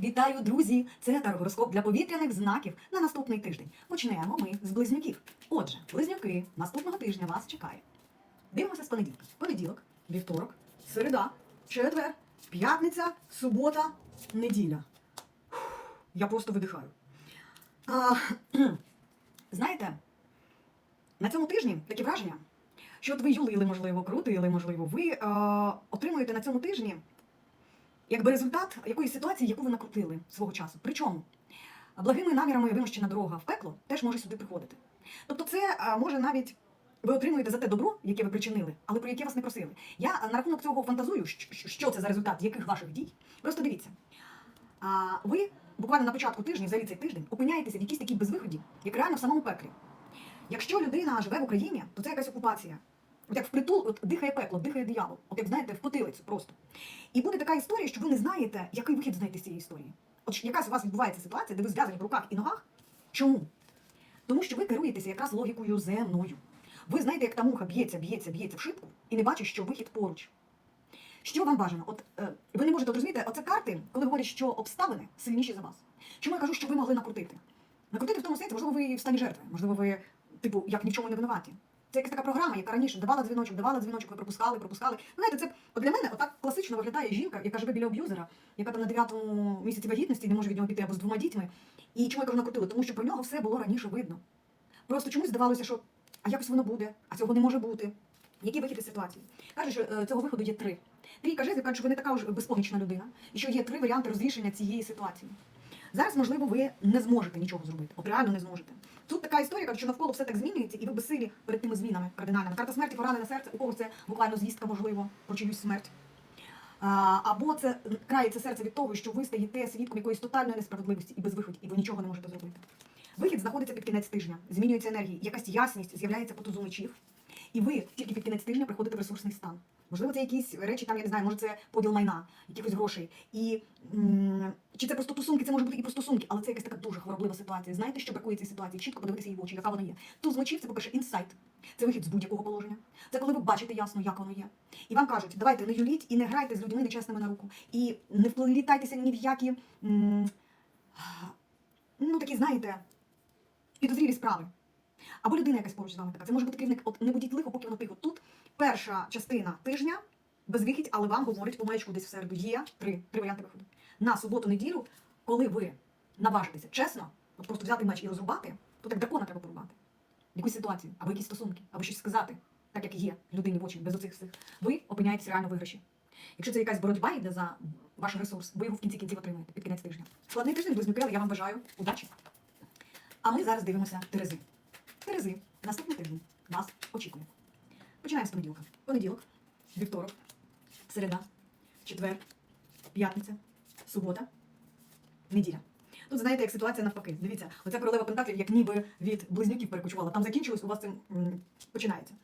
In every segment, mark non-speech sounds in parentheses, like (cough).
Вітаю, друзі! Це таргороскоп для повітряних знаків на наступний тиждень. Почнемо ми з близнюків. Отже, близнюки, наступного тижня вас чекає. Дивимося з понеділка. Понеділок, вівторок, середа, четвер, п'ятниця, субота, неділя. Фух, Я просто видихаю. А, (clears throat) знаєте, на цьому тижні таке враження, що от ви юлили, можливо, крутили, можливо, ви е, отримуєте на цьому тижні якби результат якоїсь ситуації, яку ви накрутили свого часу. Причому благими намірами вимощена дорога в пекло теж може сюди приходити. Тобто, це може навіть ви отримуєте за те добро, яке ви причинили, але про яке вас не просили. Я на рахунок цього фантазую, що- це за результат яких ваших дій. Просто дивіться. Ви буквально на початку тижня, взагалі цей тиждень, опиняєтеся в якійсь такій безвиході, як реально в самому пеклі. Якщо людина живе в Україні, то це якась окупація. От як впритул, от дихає пекло, дихає диявол. От як знаєте, в потилицю просто. І буде така історія, що ви не знаєте, який вихід знайти з цієї історії. От якась у вас відбувається ситуація, де ви зв'язані в руках і ногах. Чому? Тому що ви керуєтеся якраз логікою земною. Ви знаєте, як та муха б'ється, б'ється, б'ється в шибку і не бачить, що вихід поруч. Що вам бажано? От е, ви не можете от розумієте, оце карти, коли говорять, що обставини сильніші за вас. Чому я кажу, що ви могли накрутити? Накрутити в тому сенсі, можливо, ви в стані жертви, можливо, ви, типу, як ні в чому не винуваті. Це якась така програма, яка раніше давала дзвіночок, давала дзвіночок, ви пропускали, пропускали. Ну, знаєте, це для мене отак класично виглядає жінка, яка живе біля аб'юзера, яка там на дев'ятому місяці вагітності не може від нього піти або з двома дітьми. І чому я кажу накрутили? Тому що про нього все було раніше видно. Просто чомусь здавалося, що а якось воно буде, а цього не може бути. Які вихід із ситуації? Каже, що е, цього виходу є три. Трійка жезлів каже, що ви не така вже безпомічна людина, і що є три варіанти розрішення цієї ситуації. Зараз, можливо, ви не зможете нічого зробити. От реально не зможете. Тут така історія, що навколо все так змінюється, і ви безсилі перед тими змінами кардинальними. Карта смерті, поранене серце, у когось це буквально звістка, можливо, про чиюсь смерть. Або це крається серце від того, що ви стаєте свідком якоїсь тотальної несправедливості і безвиході, і ви нічого не можете зробити. Вихід знаходиться під кінець тижня, змінюється енергії, якась ясність з'являється по тузу мечів, і ви тільки під кінець тижня приходите в ресурсний стан. Можливо, це якісь речі, там я не знаю, може це поділ майна, якихось грошей. І чи це просто стосунки, це може бути і про стосунки, але це якась така дуже хвороблива ситуація. Знаєте, що бракує цій ситуації? Чітко подивитися її в очі, яка вона є. Туз мечів це, по-перше, інсайт. Це вихід з будь-якого положення. Це коли ви бачите ясно, як воно є. І вам кажуть, давайте не юліть і не грайте з людьми нечесними на руку. І не вплітайтеся ні в які. ну, такі, знаєте, підозрілі справи. Або людина якась поруч з вами така. Це може бути керівник. От не будіть лихо, поки воно тихо. Тут перша частина тижня без вихідь, але вам говорить по маячку десь в середу. Є три, три варіанти виходу. На суботу-неділю, коли ви наважитеся чесно, от просто взяти меч і розрубати, то так дракона треба порубати. Якусь ситуацію, або якісь стосунки, або щось сказати, так як є людині в очі, без оцих всіх. Ви опиняєтесь реально виграші. Якщо це якась боротьба йде за ваш ресурс, ви його в кінці кінців отримаєте під кінець тижня. Складний тиждень, близнюки, але я вам бажаю удачі. А ми зараз дивимося Терези. Терези, наступний тиждень вас очікує. Починаємо з понеділка. Понеділок, вівторок, середа, четвер, п'ятниця, субота, неділя. Тут знаєте, як ситуація навпаки. Дивіться, оця королева пентаклів, як ніби від близнюків перекочувала. Там закінчилось, у вас цим починається.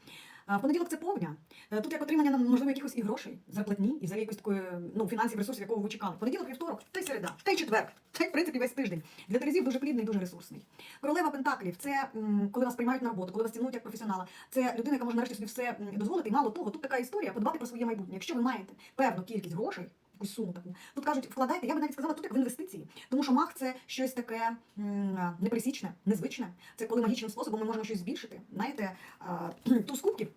Понеділок це повня. Е, Тут як отримання можливо якихось і грошей, зарплатні, і взагалі якось такої ну, фінансів, ресурсів, якого ви чекали. Понеділок, вівторок, та й середа, та й четвер. Та й в принципі весь тиждень. Для Терезів дуже плідний, дуже ресурсний. Королева Пентаклів це коли вас приймають на роботу, коли вас цінують як професіонала. Це людина, яка може нарешті собі все дозволити. І мало того, тут така історія подбати про своє майбутнє. Якщо ви маєте певну кількість грошей, якусь суму таку, тут кажуть, вкладайте, я би навіть сказала, тут як в інвестиції. Тому що маг це щось таке м, непересічне, незвичне. Це коли магічним способом ми можемо щось збільшити. Знаєте, а, (clears throat) туз кубків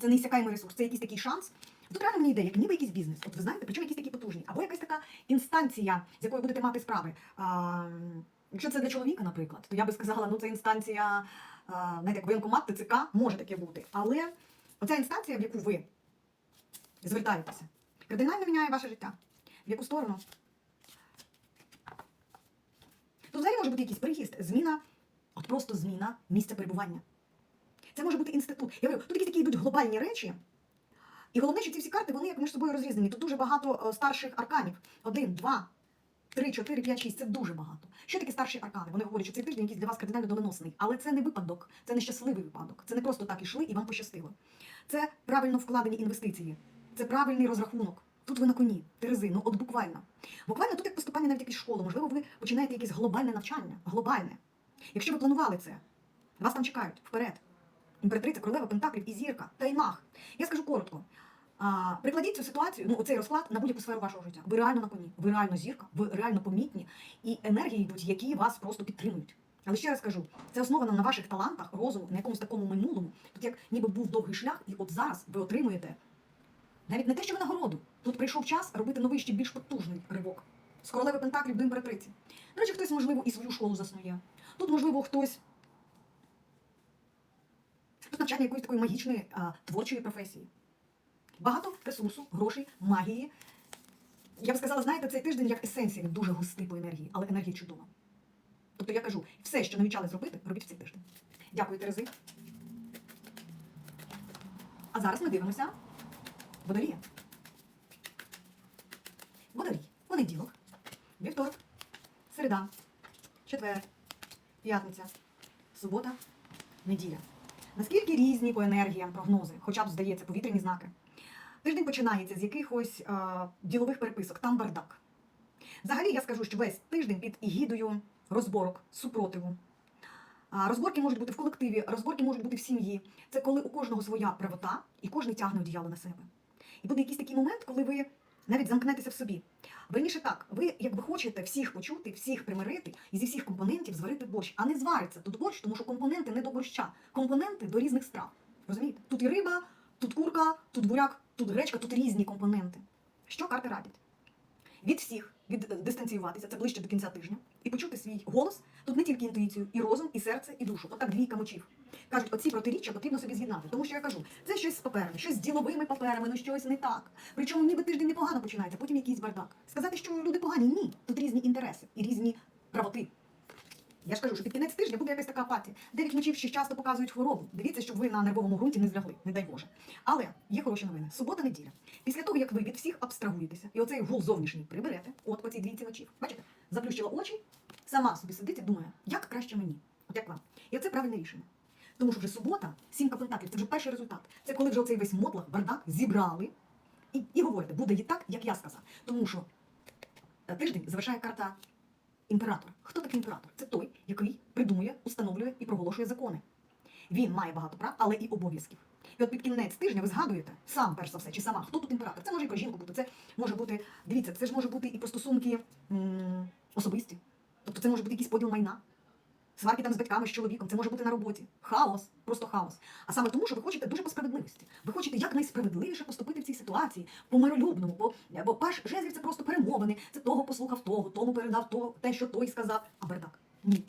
це неіссякаємий ресурс, це якийсь такий шанс. Тут реально мені йде, як ніби якийсь бізнес. От ви знаєте, причому якісь такі потужні, або якась така інстанція, з якою будете мати справи. Якщо це для чоловіка, наприклад, то я би сказала, ну це інстанція, знаєте, як воєнкомат, ТЦК, може таке бути. Але оця інстанція, в яку ви звертаєтеся, кардинально міняє ваше життя. В яку сторону? Тут взагалі може бути якийсь приїзд, зміна, от просто зміна місця перебування. Це може бути інститут. Я говорю, тут якісь такі йдуть глобальні речі. І головне, що ці всі карти, вони як між собою розрізнені. Тут дуже багато е, старших арканів. Один, два, три, чотири, п'ять, шість. Це дуже багато. Що таке старші аркани? Вони говорять, що цей тиждень якийсь для вас кардинально доленосний. Але це не випадок, це не щасливий випадок. Це не просто так ішли і вам пощастило. Це правильно вкладені інвестиції, це правильний розрахунок. Тут ви на коні, Терези, ну от буквально. Буквально тут як поступання навіть в якусь школу. Можливо, ви починаєте якесь глобальне навчання. Глобальне. Якщо ви планували це, вас там чекають вперед. Імператриця, королева Пентаклів і зірка, та й мах. Я скажу коротко. А, прикладіть цю ситуацію, ну оцей розклад на будь-яку сферу вашого життя. Ви реально на коні, ви реально зірка, ви реально помітні, і енергії йдуть, які вас просто підтримують. Але ще раз кажу, це основано на ваших талантах, розуму, на якомусь такому минулому. Тут як ніби був довгий шлях, і от зараз ви отримуєте навіть не те, що ви нагороду. Тут прийшов час робити новий ще більш потужний ривок. З королеви Пентаклів до імператриці. До речі, хтось, можливо, і свою школу заснує. Тут, можливо, хтось тут навчання якоїсь такої магічної а, творчої професії. Багато ресурсу, грошей, магії. Я б сказала, знаєте, цей тиждень як есенція, він дуже густий по енергії, але енергія чудова. Тобто я кажу, все, що навчали зробити, робіть в цей тиждень. Дякую, Терези. А зараз ми дивимося Водолія. Водолій. Понеділок, вівторок, середа, четвер, п'ятниця, субота, неділя. Наскільки різні по енергіям прогнози, хоча б здається, повітряні знаки. Тиждень починається з якихось е, ділових переписок, там бардак. Взагалі я скажу, що весь тиждень під егідою розборок, супротиву. Розборки можуть бути в колективі, розборки можуть бути в сім'ї. Це коли у кожного своя правота і кожен тягне одіяло на себе. І буде якийсь такий момент, коли ви навіть замкнетеся в собі. Верніше так, ви якби хочете всіх почути, всіх примирити і зі всіх компонентів зварити борщ, а не звариться тут борщ, тому що компоненти не до борща, компоненти до різних страв. Розумієте? Тут і риба, тут курка, тут буряк, тут гречка, тут різні компоненти. Що карти радять? Від всіх від, дистанціюватися, це ближче до кінця тижня, і почути свій голос. Тут не тільки інтуїцію, і розум, і серце, і душу. Отак двійка мочів. Кажуть, оці протиріччя потрібно собі з'єднати. Тому що я кажу, це щось з паперами, щось з діловими паперами, ну щось не так. Причому ніби тиждень непогано починається, потім якийсь бардак. Сказати, що люди погані, ні. Тут різні інтереси і різні правоти. Я ж кажу, що під кінець тижня буде якась така апатія. Дев'ять ночів ще часто показують хворобу. Дивіться, щоб ви на нервовому ґрунті не злягли, не дай Боже. Але є хороші новини. Субота, неділя. Після того, як ви від всіх абстрагуєтеся, і оцей гул зовнішній приберете, от по цій двійці ночів. Бачите, заплющила очі, сама собі сидить і думає, як краще мені, от як вам. І оце правильне рішення. Тому що вже субота, сімка пентаклів, це вже перший результат. Це коли вже оцей весь мотлах, бардак зібрали і, і говорите, буде і так, як я сказав. Тому що е, тиждень завершає карта імператора. Хто такий імператор? Це той, який придумує, установлює і проголошує закони. Він має багато прав, але і обов'язків. І от під кінець тижня ви згадуєте сам, перш за все, чи сама, хто тут імператор. Це може і про жінку бути, це може бути, дивіться, це ж може бути і про стосунки м, особисті. Тобто це може бути якийсь поділ майна, сварки там з батьками, з чоловіком, це може бути на роботі. Хаос, просто хаос. А саме тому, що ви хочете дуже по справедливості. Ви хочете якнайсправедливіше поступити в цій ситуації, по миролюбному, бо, бо паш жезлів це просто перемовини. Це того послухав того, тому передав то, те, що той сказав. А бардак. Ні.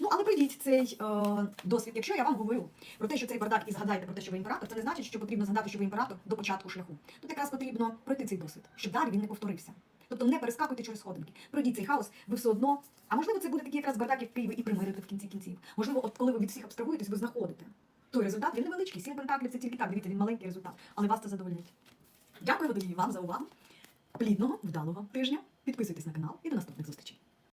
Ну, але прийдіть цей е, досвід. Якщо я вам говорю про те, що цей бардак і згадайте про те, що ви імператор, це не значить, що потрібно згадати, що ви імператор до початку шляху. Тут якраз потрібно пройти цей досвід, щоб далі він не повторився. Тобто не перескакуйте через сходинки. Пройдіть цей хаос, ви все одно. А можливо, це буде такий якраз бардак, який ви і примирите в кінці кінців. Можливо, от коли ви від всіх абстрагуєтесь, ви знаходите. Той результат він невеличкий, сім пентаклів це тільки так. Дивіться, він маленький результат, але вас це задовольнить. Дякую водолії, вам за увагу. Плідного, вдалого тижня. Підписуйтесь на канал і до наступних зустрічей.